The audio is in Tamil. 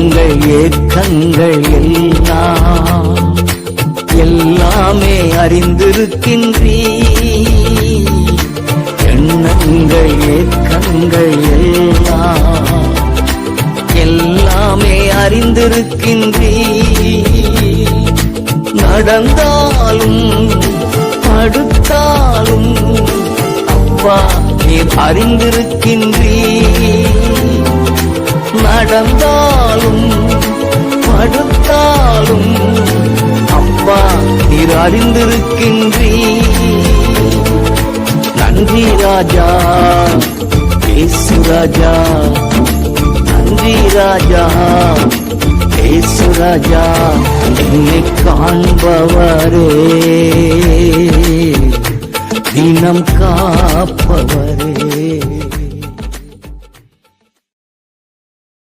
எண்ணங்கள் ஏக்கங்கள் எல்லாம் எல்லாமே அறிந்திருக்கின்றீ எண்ணங்கள் ஏக்கங்கள் எல்லாம் எல்லாமே அறிந்திருக்கின்றீ நடந்தாலும் படுத்தாலும் அப்பா நீர் அறிந்திருக்கின்றீ நடந்தாலும் படுத்தாலும் அப்பா நீர் அறிந்திருக்கின்றீ நன்றி ராஜா பேசு ராஜா நன்றி ராஜா பேசு ராஜா என்னை காண்பவரே. தினம் காப்பவரே.